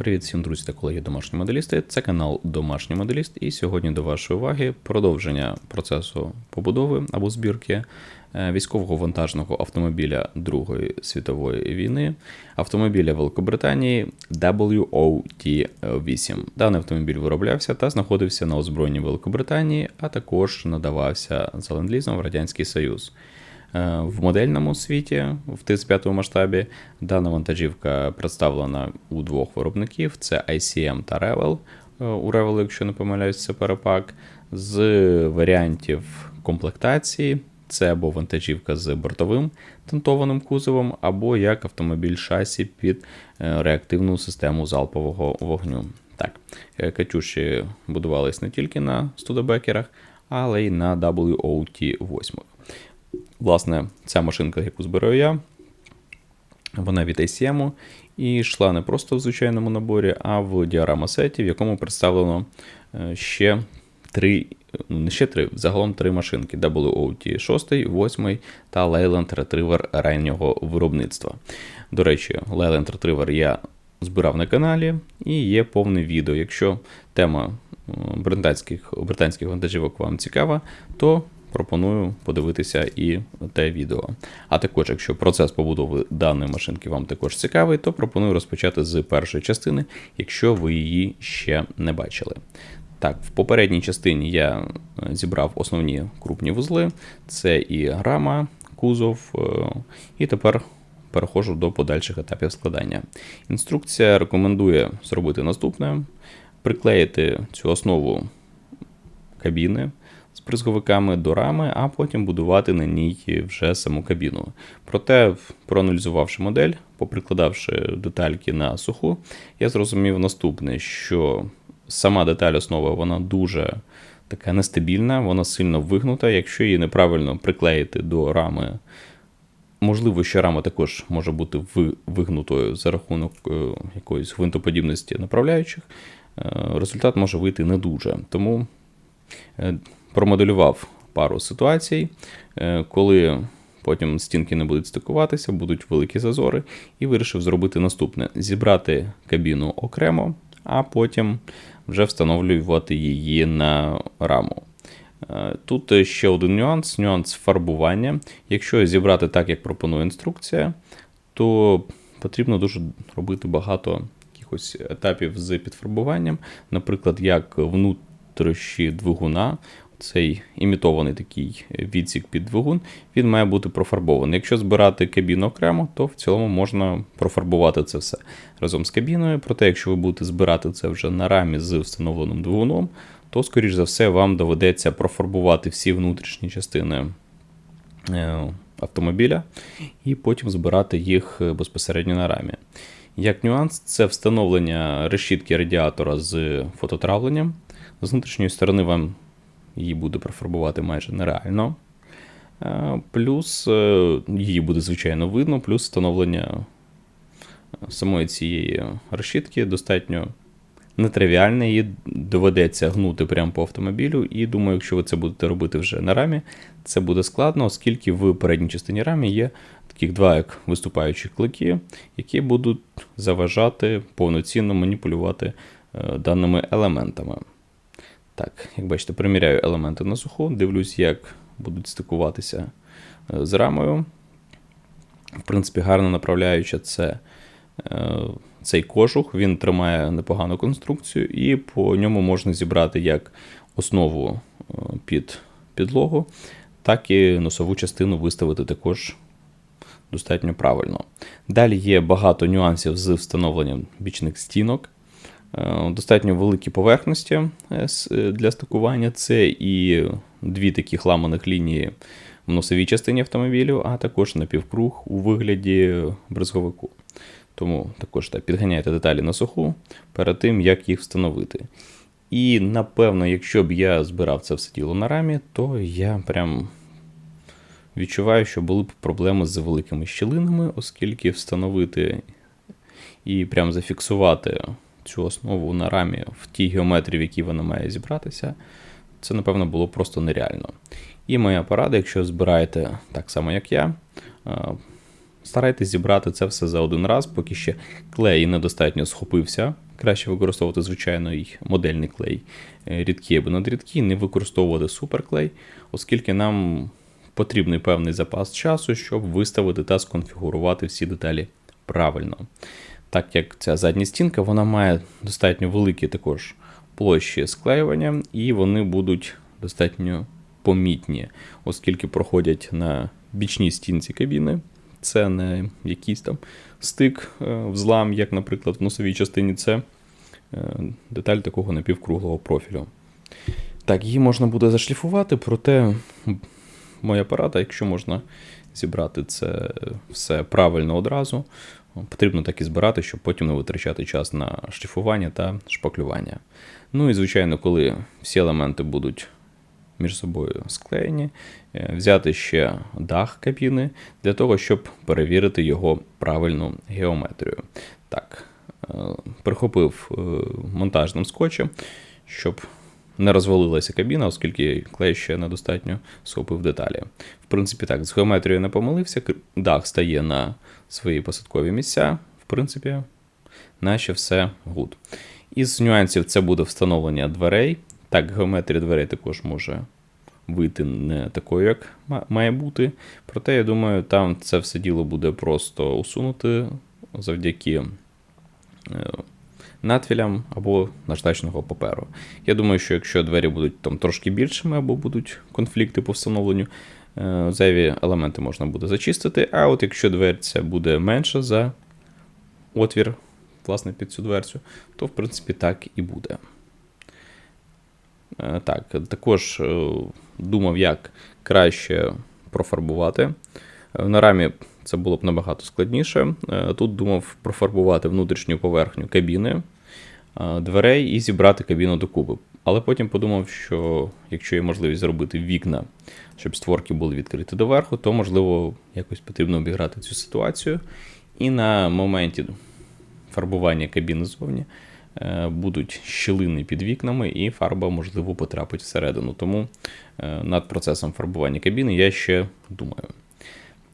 Привіт всім друзі та колеги домашні моделісти. Це канал Домашній моделіст, і сьогодні до вашої уваги продовження процесу побудови або збірки е, військового вантажного автомобіля Другої світової війни, автомобіля Великобританії WOT-8. Даний автомобіль вироблявся та знаходився на озброєнні Великобританії, а також надавався за ленд-лізом в Радянський Союз. Е, В модельному світі в 35 масштабі дана вантажівка представлена у двох виробників: це ICM та Revel. Е, У Revel, якщо не помиляюсь, це перепак. З варіантів комплектації це або вантажівка з бортовим тентованим кузовом, або як автомобіль шасі під е, реактивну систему залпового вогню. Так, Катюші будувались не тільки на студебекерах, але й на WOT-8. Власне, ця машинка, яку збираю я, вона від ACM і йшла не просто в звичайному наборі, а в діарама-сеті, в якому представлено е, ще три, ну, не ще три, загалом три машинки: WOT 6, 8 та Leyland Retriever раннього виробництва. До речі, Leyland Retriever я збирав на каналі і є повне відео. Якщо тема е, британських, британських вантажівок вам цікава, то пропоную подивитися і те відео. А також, якщо процес побудови даної машинки вам також цікавий, то пропоную розпочати з першої частини, якщо ви її ще не бачили. Так, в попередній частині я е, зібрав основні крупні вузли: це і грама, кузов, е, і тепер переходжу до подальших етапів складання. Інструкція рекомендує зробити наступне: приклеїти цю основу кабіни з призговиками до рами, а потім будувати на ній вже саму кабіну. Проте, проаналізувавши модель, поприкладавши детальки на суху, я зрозумів наступне, що сама деталь основи вона дуже така нестабільна, вона сильно вигнута. Якщо її неправильно приклеїти до рами, можливо, що рама також може бути вигнутою за рахунок е, якоїсь гвинтоподібності направляючих, е, результат може вийти не дуже. Тому е, промоделював пару ситуацій, е, коли потім стінки не будуть стикуватися, будуть великі зазори, і вирішив зробити наступне: зібрати кабіну окремо, а потім вже встановлювати її на раму. Е, Тут ще один нюанс: нюанс фарбування. Якщо зібрати так, як пропонує інструкція, то потрібно дуже робити багато якихось етапів з підфарбуванням, наприклад, як внутрішні двигуна. Цей імітований такий відсік під двигун, він має бути профарбований. Якщо збирати кабіну окремо, то в цілому можна профарбувати це все разом з кабіною. Проте, якщо ви будете збирати це вже на рамі з встановленим двигуном, то, скоріш за все, вам доведеться профарбувати всі внутрішні частини е, автомобіля і потім збирати їх е, безпосередньо на рамі. Як нюанс, це встановлення решітки радіатора з фототравленням. З внутрішньої сторони вам її буде профарбувати майже нереально. Е, Плюс е, її буде, звичайно, видно, плюс встановлення е, самої цієї решітки достатньо нетривіальне, її доведеться гнути прямо по автомобілю. І думаю, якщо ви це будете робити вже на рамі, це буде складно, оскільки в передній частині рамі є таких два як виступаючі клики, які будуть заважати повноцінно маніпулювати даними елементами. Так, як бачите, приміряю елементи на суху, дивлюсь, як будуть стикуватися е, з рамою. В принципі, гарно направляюча це е, цей кожух, він тримає непогану конструкцію, і по ньому можна зібрати як основу е, під підлогу, так і носову частину виставити також достатньо правильно. Далі є багато нюансів з встановленням бічних стінок. Е, Достатньо великі поверхності е, е, для стикування. Це і дві таких ламаних лінії в носовій частині автомобілю, а також напівкруг у вигляді бризговику. Тому також так, підганяйте деталі на суху перед тим, як їх встановити. І напевно, якщо б я збирав це все діло на рамі, то я прям відчуваю, що були б проблеми з великими щілинами, оскільки встановити і прям зафіксувати цю основу на рамі в тій геометрії, в якій вона має зібратися, це, напевно, було просто нереально. І моя порада, якщо збираєте так само, як я, е, старайтесь зібрати це все за один раз, поки ще клей недостатньо схопився краще використовувати звичайний модельний клей, е, рідкий або надрідкий, не використовувати суперклей, оскільки нам потрібний певний запас часу, щоб виставити та сконфігурувати всі деталі правильно. Так як ця задня стінка вона має достатньо великі також площі склеювання, і вони будуть достатньо помітні, оскільки проходять на бічній стінці кабіни. Це не якийсь там стик, е, взлам, як, наприклад, в носовій частині це е, деталь такого напівкруглого профілю. Так, її можна буде зашліфувати, проте моя порада, якщо можна зібрати це все правильно одразу, потрібно так і збирати, щоб потім не витрачати час на шліфування та шпаклювання. Ну і, звичайно, коли всі елементи будуть між собою склеєні, е, взяти ще дах кабіни для того, щоб перевірити його правильну геометрію. Так, е, прихопив е, монтажним скотчем, щоб не розвалилася кабіна, оскільки клей ще недостатньо схопив деталі. В принципі, так, з геометрією не помилився, дах стає на свої посадкові місця. В принципі, наче все гуд. Із нюансів це буде встановлення дверей. Так, геометрія дверей також може вийти не такою, як має бути. Проте, я думаю, там це все діло буде просто усунути завдяки е, надфілям або наждачного паперу. Я думаю, що якщо двері будуть там трошки більшими або будуть конфлікти по встановленню, е, зайві елементи можна буде зачистити. А от якщо дверця буде менша за отвір, власне, під цю дверцю, то в принципі так і буде. Е, так, також е, думав, як краще профарбувати. На рамі це було б набагато складніше. Е, тут думав профарбувати внутрішню поверхню кабіни, е, дверей і зібрати кабіну докупи. Але потім подумав, що якщо є можливість зробити вікна, щоб створки були відкриті доверху, то можливо якось потрібно обіграти цю ситуацію. І на моменті фарбування кабіни ззовні е, будуть щілини під вікнами, і фарба, можливо, потрапить всередину. Тому над процесом фарбування кабіни я ще думаю.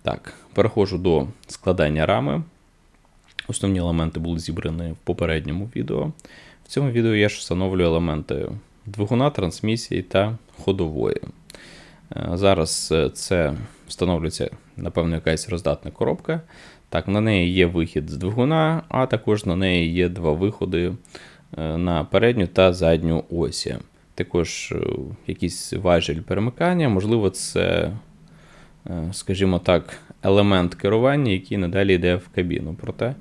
Так, переходжу до складання рами. Основні елементи були зібрані в попередньому відео. В цьому відео я ж встановлюю елементи двигуна, трансмісії та ходової. Е, зараз е, це встановлюється, напевно, якась роздатна коробка. Так, На неї є вихід з двигуна, а також на неї є два виходи е, на передню та задню осі. Також якийсь важіль перемикання, можливо, це скажімо так, елемент керування, який надалі йде в кабіну. Проте е,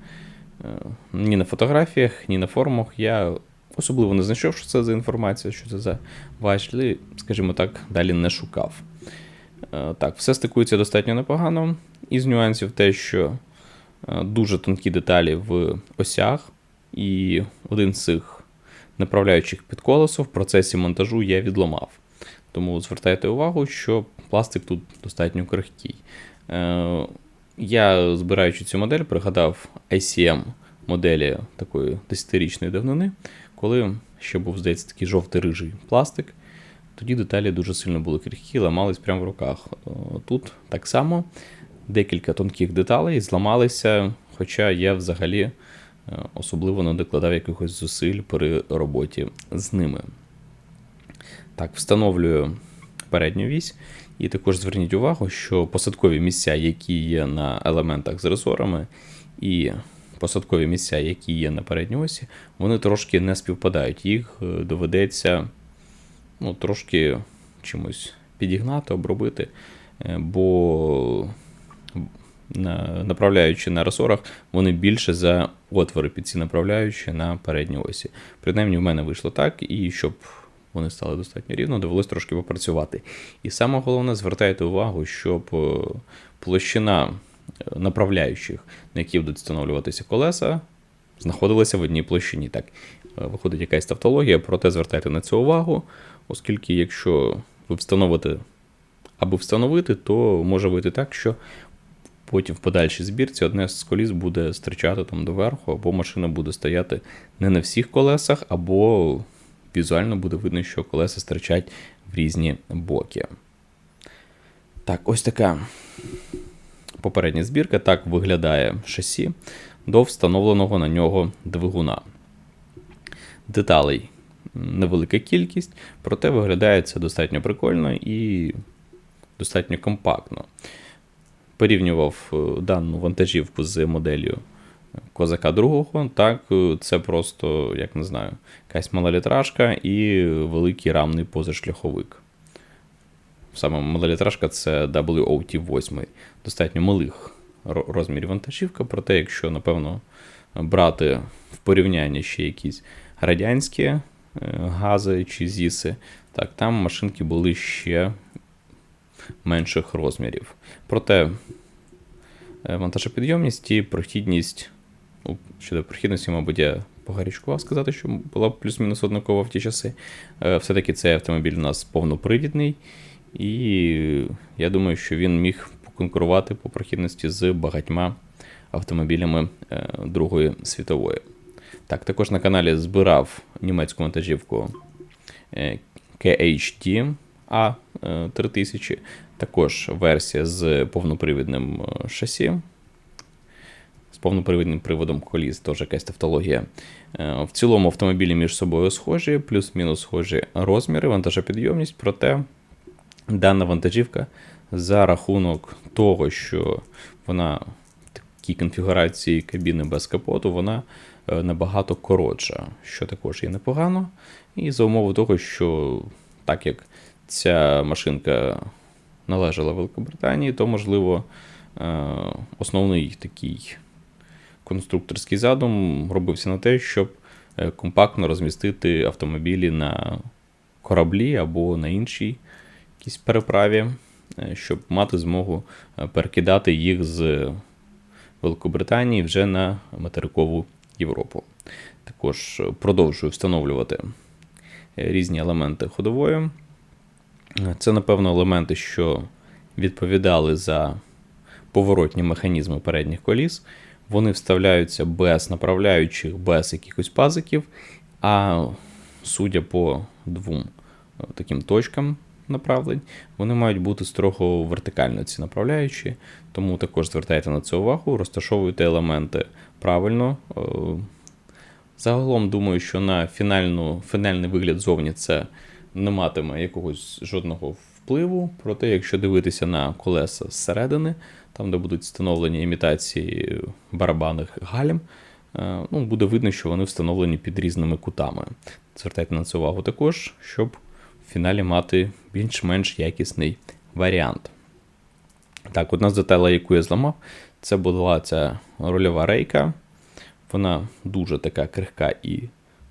ні на фотографіях, ні на форумах я особливо не знайшов, що це за інформація, що це за важлі, скажімо так, далі не шукав. Е, так, все стикується достатньо непогано. Із нюансів те, що дуже тонкі деталі в осях, і один з цих направляючих під колесо в процесі монтажу я відламав. Тому звертайте увагу, що пластик тут достатньо крихкий. Е, я, збираючи цю модель, пригадав ICM моделі такої 10-річної давнини, коли ще був, здається, такий жовтий-рижий пластик. Тоді деталі дуже сильно були крихкі, ламались прямо в руках. Е, тут так само декілька тонких деталей зламалися, хоча я взагалі е, особливо не докладав якихось зусиль при роботі з ними. Так, встановлюю передню вісь. І також зверніть увагу, що посадкові місця, які є на елементах з ресорами, і посадкові місця, які є на передній осі, вони трошки не співпадають. Їх е, доведеться ну, трошки чимось підігнати, обробити, е, бо направляючи на ресорах, вони більше за отвори під ці направляючі на передній осі. Принаймні, в мене вийшло так, і щоб вони стали достатньо рівно, довелось трошки попрацювати. І саме головне, звертайте увагу, щоб е, площина е, направляючих, на які будуть встановлюватися колеса, знаходилася в одній площині. Так, е, виходить якась тавтологія, проте звертайте на це увагу, оскільки, якщо ви встановите або встановити, то може вийти так, що потім в подальшій збірці одне з коліс буде стричати там доверху, або машина буде стояти не на всіх колесах, або візуально буде видно, що колеса стирчать в різні боки. Так, ось така попередня збірка. Так виглядає шасі до встановленого на нього двигуна. Деталей невелика кількість, проте виглядає це достатньо прикольно і достатньо компактно. Порівнював е, дану вантажівку з моделлю Козака другого, так, е, це просто, як не знаю, якась малолітражка і великий рамний позашляховик. Саме малолітражка це WOT8, достатньо малих розмірів вантажівка, проте, якщо, напевно, брати в порівнянні ще якісь радянські е, гази чи ЗІСи, так, там машинки були ще менших розмірів. Проте е, вантажопідйомність і прохідність, ну, щодо прохідності, мабуть, я погарячкував сказати, що була плюс-мінус однакова в ті часи. Е, все-таки цей автомобіль у нас повнопривідний, і я думаю, що він міг поконкурувати по прохідності з багатьма автомобілями е, Другої світової. Так, також на каналі збирав німецьку вантажівку KHT A3000, також версія з повнопривідним е, шасі. Повнопривідним приводом коліс, теж якась тавтологія. Е, в цілому автомобілі між собою схожі, плюс-мінус схожі розміри, вантажопідйомність, проте дана вантажівка за рахунок того, що вона в такій конфігурації кабіни без капоту, вона е, набагато коротша, що також є непогано. І за умови того, що так як ця машинка належала Великобританії, то, можливо, е, основний такий конструкторський задум робився на те, щоб е, компактно розмістити автомобілі на кораблі або на іншій якійсь переправі, е, щоб мати змогу перекидати їх з Великобританії вже на материкову Європу. Також продовжую встановлювати різні елементи ходової. Це, напевно, елементи, що відповідали за поворотні механізми передніх коліс. Вони вставляються без направляючих, без якихось пазиків. А судя по двом е, таким точкам направлень, вони мають бути строго вертикально ці направляючі, тому також звертайте на це увагу, розташовуйте елементи правильно. Е, загалом думаю, що на фінальну, фінальний вигляд зовні це не матиме якогось жодного впливу. Проте, якщо дивитися на колеса зсередини, там, де будуть встановлені імітації барабанних гальм, е, ну, буде видно, що вони встановлені під різними кутами. Звертайте на це увагу також, щоб в фіналі мати більш-менш якісний варіант. Так, одна з деталей, яку я зламав, це була ця рольова рейка. Вона дуже така крихка і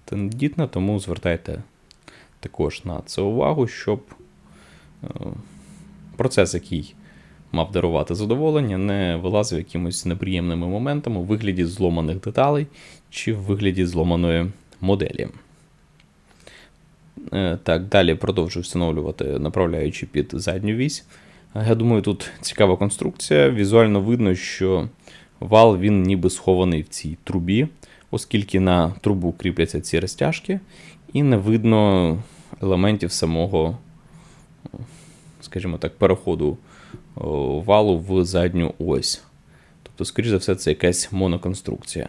тендітна, тому звертайте також на це увагу, щоб е, процес, який мав дарувати задоволення, не вилазив якимось неприємними моментами у вигляді зломаних деталей чи в вигляді зломаної моделі. Е, так, далі продовжую встановлювати, направляючи під задню вісь. Я думаю, тут цікава конструкція. Візуально видно, що вал він ніби схований в цій трубі, оскільки на трубу кріпляться ці розтяжки, і не видно елементів самого, скажімо так, переходу валу в задню ось. Тобто, скоріш за все, це якась моноконструкція.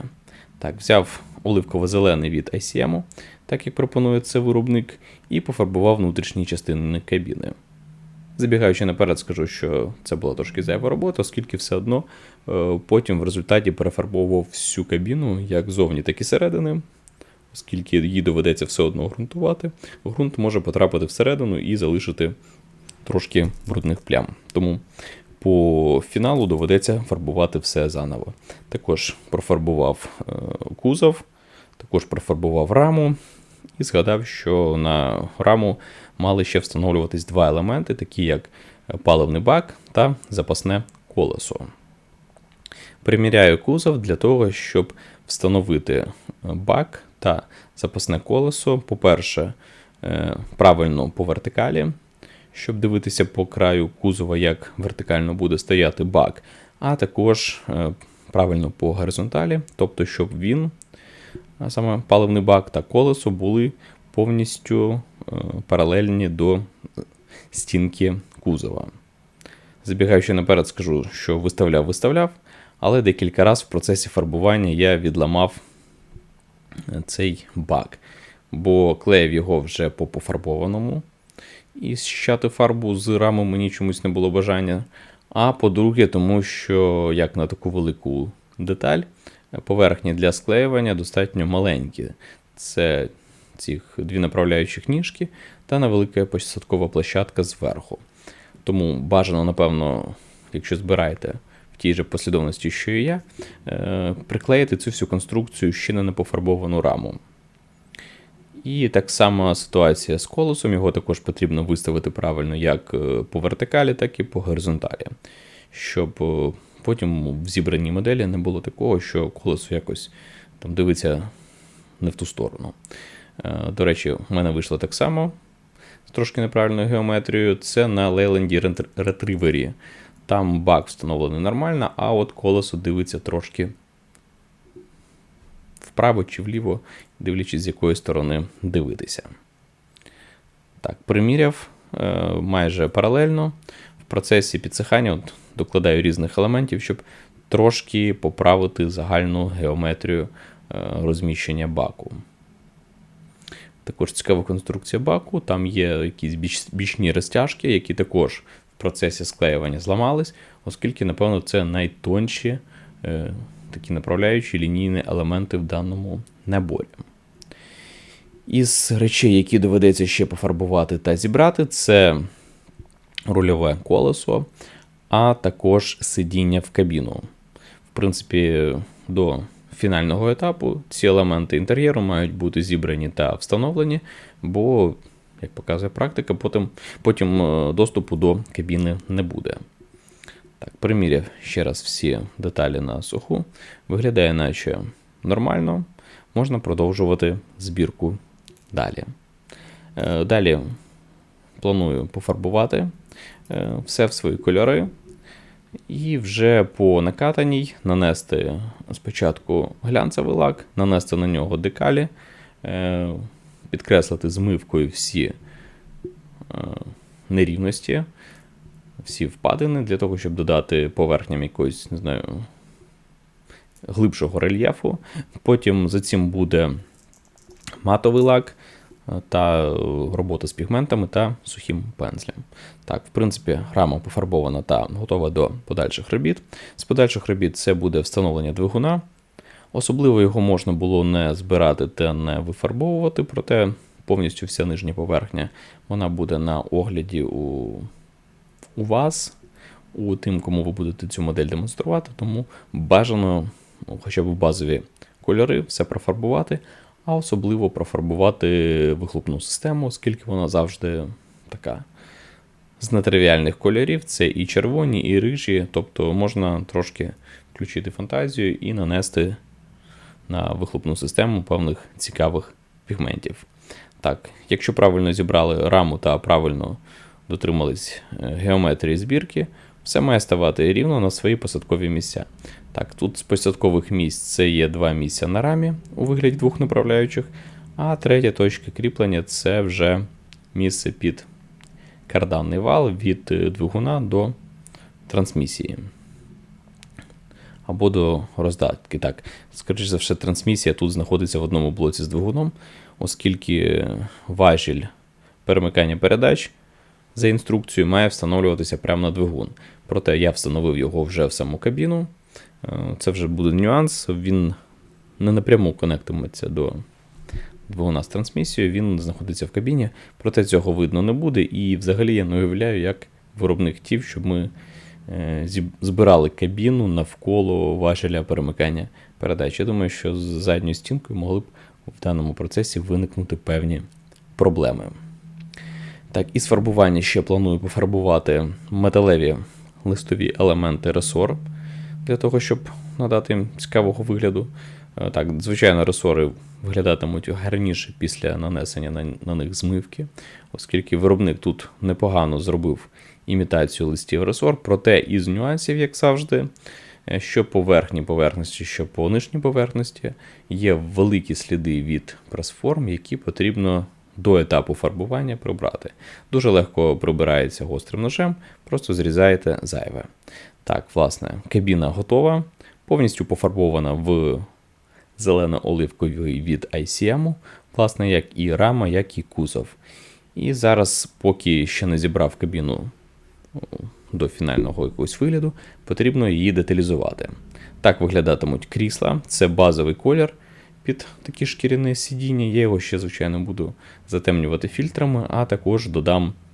Так, взяв оливково-зелений від ICM, так як пропонує це виробник, і пофарбував внутрішні частини кабіни. Забігаючи наперед, скажу, що це була трошки зайва робота, оскільки все одно е, потім в результаті перефарбовував всю кабіну, як зовні, так і середини оскільки її доведеться все одно ґрунтувати, ґрунт може потрапити всередину і залишити трошки брудних плям. Тому по фіналу доведеться фарбувати все заново. Також профарбував е, кузов, також профарбував раму і згадав, що на раму мали ще встановлюватись два елементи, такі як паливний бак та запасне колесо. Приміряю кузов для того, щоб встановити бак та запасне колесо. По-перше, е, правильно по вертикалі, щоб дивитися по краю кузова, як вертикально буде стояти бак, а також е, правильно по горизонталі, тобто, щоб він, а саме паливний бак та колесо, були повністю е, паралельні до стінки кузова. Забігаючи наперед, скажу, що виставляв-виставляв, але декілька разів в процесі фарбування я відламав цей баг. бо клеїв його вже по пофарбованому. І зчищати фарбу з рами мені чомусь не було бажання. А по-друге, тому що як на таку велику деталь, поверхні для склеювання достатньо маленькі. Це ці дві направляючих ніжки та невелика посадкова площадка зверху. Тому бажано, напевно, якщо збираєте в тій же послідовності, що і я, е, приклеїти цю всю конструкцію ще на непофарбовану раму. І так само ситуація з колесом, його також потрібно виставити правильно як е, по вертикалі, так і по горизонталі, щоб е, потім в зібраній моделі не було такого, що колесо якось там дивиться не в ту сторону. Е, До речі, в мене вийшло так само з трошки неправильною геометрією. Це на Leyland Retriever. Там бак встановлений нормально, а от колесо дивиться трошки вправо чи вліво, дивлячись, з якої сторони дивитися. Так, приміряв е, майже паралельно. В процесі підсихання от, докладаю різних елементів, щоб трошки поправити загальну геометрію е, розміщення баку. Також цікава конструкція баку. Там є якісь біч, бічні розтяжки, які також в процесі склеювання зламались, оскільки, напевно, це найтонші е, такі направляючі лінійні елементи в даному наборі. Із речей, які доведеться ще пофарбувати та зібрати, це рульове колесо, а також сидіння в кабіну. В принципі, до фінального етапу ці елементи інтер'єру мають бути зібрані та встановлені, бо, як показує практика, потім, потім е, доступу до кабіни не буде. Так, приміряв ще раз всі деталі на суху. Виглядає, наче нормально. Можна продовжувати збірку далі. Е, далі планую пофарбувати е, все в свої кольори. І вже по накатаній нанести спочатку глянцевий лак, нанести на нього декалі, е, підкреслити змивкою всі нерівності, всі впадини для того, щоб додати поверхням якогось, не знаю, глибшого рельєфу. Потім за цим буде матовий лак та робота з пігментами та сухим пензлем. Так, в принципі, рама пофарбована та готова до подальших робіт. З подальших робіт це буде встановлення двигуна. Особливо його можна було не збирати та не вифарбовувати, проте повністю вся нижня поверхня вона буде на огляді у у вас, у тим, кому ви будете цю модель демонструвати, тому бажано хоча б базові кольори, все профарбувати, а особливо профарбувати вихлопну систему, оскільки вона завжди така. З нетривіальних кольорів це і червоні, і рижі, тобто можна трошки включити фантазію і нанести на вихлопну систему певних цікавих пігментів. Так, якщо правильно зібрали раму та правильно дотримались е, геометрії збірки, все має ставати рівно на свої посадкові місця. Так, тут з посадкових місць це є два місця на рамі у вигляді двох направляючих, а третя точка кріплення це вже місце під карданний вал від е, двигуна до трансмісії. Або до роздатки. Так, скоріше за все, трансмісія тут знаходиться в одному блоці з двигуном, оскільки важіль перемикання передач за інструкцією має встановлюватися прямо на двигун. Проте я встановив його вже в саму кабіну. Е, це вже буде нюанс. Він не напряму конектиметься до двигуна з трансмісією, він знаходиться в кабіні, проте цього видно не буде. І взагалі я не уявляю, як виробник хотів, щоб ми е, збирали кабіну навколо важеля перемикання передач. Я думаю, що з задньою стінкою могли б в даному процесі виникнути певні проблеми. Так, із фарбування ще планую пофарбувати металеві листові елементи ресор для того, щоб надати їм цікавого вигляду. Е, так, звичайно, ресори виглядатимуть гарніше після нанесення на, на них змивки, оскільки виробник тут непогано зробив імітацію листів ресор, проте із нюансів, як завжди, е, що по верхній поверхності, що по нижній поверхності, є великі сліди від пресформ, які потрібно до етапу фарбування прибрати. Дуже легко прибирається гострим ножем, просто зрізаєте зайве. Так, власне, кабіна готова, повністю пофарбована в зелено-оливковий від ICM. власне, як і рама, як і кузов. І зараз, поки ще не зібрав кабіну до фінального якогось вигляду, потрібно її деталізувати. Так виглядатимуть крісла, це базовий колір під такі шкіряне сидіння. Я його ще, звичайно, буду затемнювати фільтрами, а також додам е,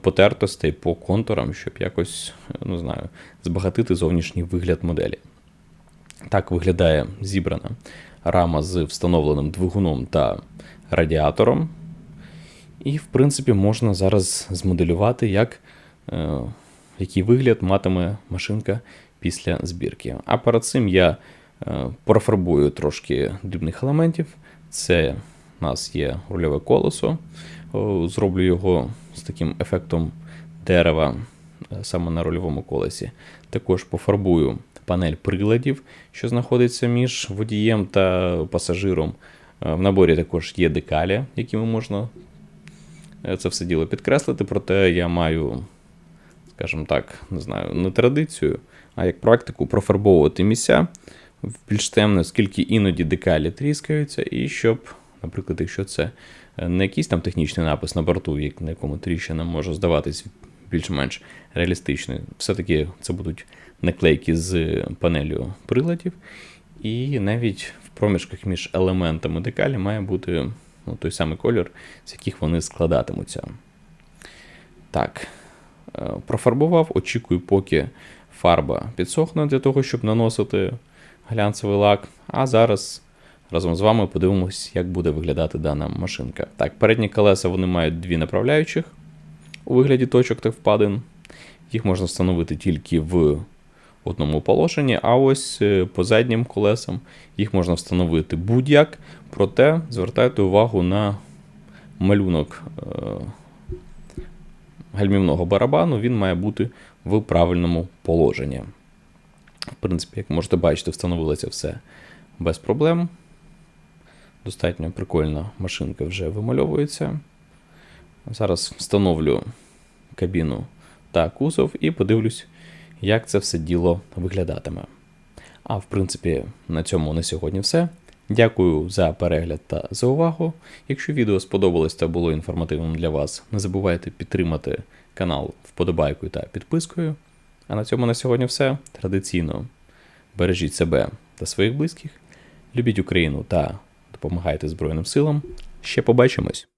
потертостей по контурам, щоб якось, ну знаю, збагатити зовнішній вигляд моделі. Так виглядає зібрана рама з встановленим двигуном та радіатором. І, в принципі, можна зараз змоделювати, як, е, який вигляд матиме машинка після збірки. А перед цим я е, профарбую трошки дрібних елементів. Це у нас є рульове колесо. Зроблю його з таким ефектом дерева е, саме на рульовому колесі. Також пофарбую панель приладів, що знаходиться між водієм та пасажиром. Е, В наборі також є декалі, якими можна е, це все діло підкреслити, проте я маю, скажімо так, не знаю, не традицію, а як практику профарбовувати місця більш темне, оскільки іноді декалі тріскаються, і щоб, наприклад, якщо це не якийсь там технічний напис на борту, як- на якому тріщина може здаватись більш-менш реалістичною, все-таки це будуть наклейки з панелю приладів, і навіть в проміжках між елементами декалі має бути ну, той самий колір, з яких вони складатимуться. Так, е, профарбував, очікую, поки фарба підсохне для того, щоб наносити глянцевий лак. А зараз разом з вами подивимось, як буде виглядати дана машинка. Так, передні колеса вони мають дві направляючих у вигляді точок та впадин. Їх можна встановити тільки в одному положенні, а ось е, по заднім колесам їх можна встановити будь-як. Проте звертайте увагу на малюнок е, гальмівного барабану, він має бути в правильному положенні. В принципі, як можете бачити, встановилося все без проблем. Достатньо прикольна машинка вже вимальовується. Зараз встановлю кабіну та кузов і подивлюсь, як це все діло виглядатиме. А в принципі, на цьому на сьогодні все. Дякую за перегляд та за увагу. Якщо відео сподобалось та було інформативним для вас, не забувайте підтримати канал вподобайкою та підпискою. А на цьому на сьогодні все. Традиційно бережіть себе та своїх близьких, любіть Україну та допомагайте Збройним силам. Ще побачимось!